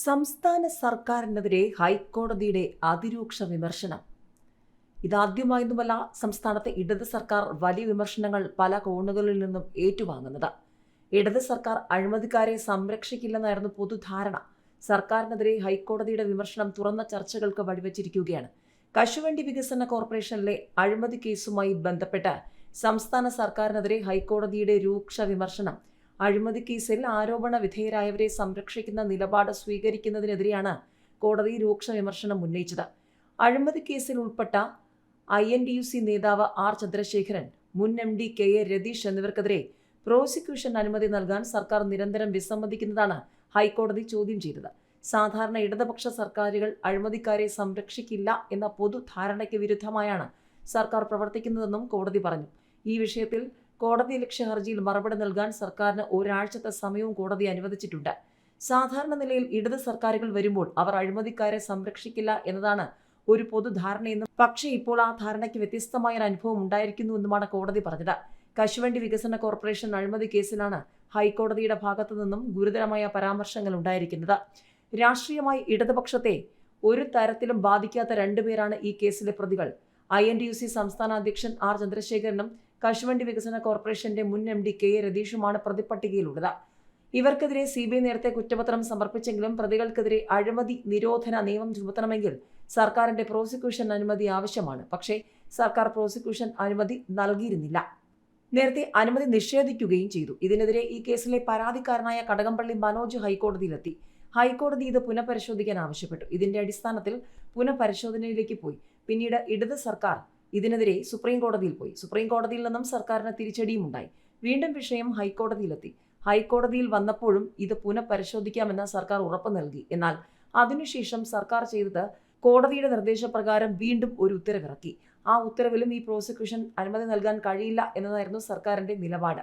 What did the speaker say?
സംസ്ഥാന സർക്കാരിനെതിരെ ഹൈക്കോടതിയുടെ അതിരൂക്ഷ വിമർശനം. ഇതാദ്യമായൊന്നുമല്ല സംസ്ഥാനത്തെ ഇടത് സർക്കാർ വലിയ വിമർശനങ്ങൾ പല കോണുകളിൽ നിന്നും ഏറ്റുവാങ്ങുന്നത്. ഇടത് സർക്കാർ അഴിമതിക്കാരെ സംരക്ഷിക്കില്ലെന്നായിരുന്നു പൊതുധാരണ. സർക്കാരിനെതിരെ ഹൈക്കോടതിയുടെ വിമർശനം തുറന്ന ചർച്ചകൾക്ക് വഴിവെച്ചിരിക്കുകയാണ്. കശുവണ്ടി വികസന കോർപ്പറേഷനിലെ അഴിമതി കേസുമായി ബന്ധപ്പെട്ട് സംസ്ഥാന സർക്കാരിനെതിരെ ഹൈക്കോടതിയുടെ രൂക്ഷ വിമർശനം. അഴിമതി കേസിൽ ആരോപണ വിധേയരായവരെ സംരക്ഷിക്കുന്ന നിലപാട് സ്വീകരിക്കുന്നതിനെതിരെയാണ് കോടതി രൂക്ഷ വിമർശനം ഉന്നയിച്ചത്. അഴിമതി കേസിൽ ഉൾപ്പെട്ട I N D U C നേതാവ് ആർ ചന്ദ്രശേഖരൻ മുൻ M D K A Ratheesh എന്നിവർക്കെതിരെ prosecution അനുമതി നൽകാൻ സർക്കാർ നിരന്തരം വിസമ്മതിക്കുന്നതാണ് ഹൈക്കോടതി ചോദ്യം ചെയ്തത്. സാധാരണ ഇടതുപക്ഷ സർക്കാരുകൾ അഴിമതിക്കാരെ സംരക്ഷിക്കില്ല എന്ന പൊതുധാരണയ്ക്ക് വിരുദ്ധമായാണ് സർക്കാർ പ്രവർത്തിക്കുന്നതെന്നും കോടതി പറഞ്ഞു. ഈ വിഷയത്തിൽ കോടതി ലക്ഷ്യ ഹർജിയിൽ മറുപടി നൽകാൻ സർക്കാരിന് ഒരാഴ്ചത്തെ സമയവും കോടതി അനുവദിച്ചിട്ടുണ്ട്. സാധാരണ നിലയിൽ ഇടത് സർക്കാരുകൾ വരുമ്പോൾ അവർ അഴിമതിക്കാരെ സംരക്ഷിക്കില്ല എന്നതാണ് ഒരു പൊതുധാരണയെന്നും പക്ഷേ ഇപ്പോൾ ആ ധാരണയ്ക്ക് വ്യത്യസ്തമായ ഒരു അനുഭവം ഉണ്ടായിരിക്കുന്നുവെന്നുമാണ് കോടതി പറഞ്ഞത്. കശുവണ്ടി വികസന കോർപ്പറേഷൻ അഴിമതി കേസിലാണ് ഹൈക്കോടതിയുടെ ഭാഗത്തു നിന്നും ഗുരുതരമായ പരാമർശങ്ങൾ ഉണ്ടായിരിക്കുന്നത്. രാഷ്ട്രീയമായി ഇടതുപക്ഷത്തെ ഒരു തരത്തിലും ബാധിക്കാത്ത രണ്ടുപേരാണ് ഈ കേസിലെ പ്രതികൾ. ഐ എൻ യു സി സംസ്ഥാന അധ്യക്ഷൻ ആർ ചന്ദ്രശേഖരനും കശുവണ്ടി വികസന കോർപ്പറേഷന്റെ മുൻ എം ഡി കെ എ രതീഷുമാണ് പ്രതിപ്പട്ടികയിലുള്ളത്. ഇവർക്കെതിരെ സി ബി ഐ നേരത്തെ കുറ്റപത്രം സമർപ്പിച്ചെങ്കിലും പ്രതികൾക്കെതിരെ അഴിമതി നിരോധന നിയമം ചുമത്തണമെങ്കിൽ സർക്കാരിന്റെ പ്രോസിക്യൂഷൻ അനുമതി ആവശ്യമാണ്. പക്ഷേ സർക്കാർ പ്രോസിക്യൂഷൻ അനുമതി നൽകിയിരുന്നില്ല. നേരത്തെ അനുമതി നിഷേധിക്കുകയും ചെയ്തു. ഇതിനെതിരെ ഈ കേസിലെ പരാതിക്കാരനായ കടകംപള്ളി മനോജ് ഹൈക്കോടതിയിലെത്തി. ഹൈക്കോടതി ഇത് പുനഃപരിശോധിക്കാൻ ആവശ്യപ്പെട്ടു. ഇതിന്റെ അടിസ്ഥാനത്തിൽ പുനഃപരിശോധനയിലേക്ക് പോയി. പിന്നീട് ഇടത് സർക്കാർ ഇതിനെതിരെ സുപ്രീം കോടതിയിൽ പോയി. സുപ്രീം കോടതിയിൽ നിന്നും സർക്കാരിന് തിരിച്ചടിയും ഉണ്ടായി വീണ്ടും വിഷയം ഹൈക്കോടതിയിലെത്തി. ഹൈക്കോടതിയിൽ വന്നപ്പോഴും ഇത് പുനഃപരിശോധിക്കാമെന്ന് സർക്കാർ ഉറപ്പ് നൽകി. എന്നാൽ അതിനുശേഷം സർക്കാർ ചെയ്തത് കോടതിയുടെ നിർദ്ദേശപ്രകാരം വീണ്ടും ഒരു ഉത്തരവിറക്കി. ആ ഉത്തരവിലും ഈ പ്രോസിക്യൂഷൻ അനുമതി നൽകാൻ കഴിയില്ല എന്നതായിരുന്നു സർക്കാരിന്റെ നിലപാട്.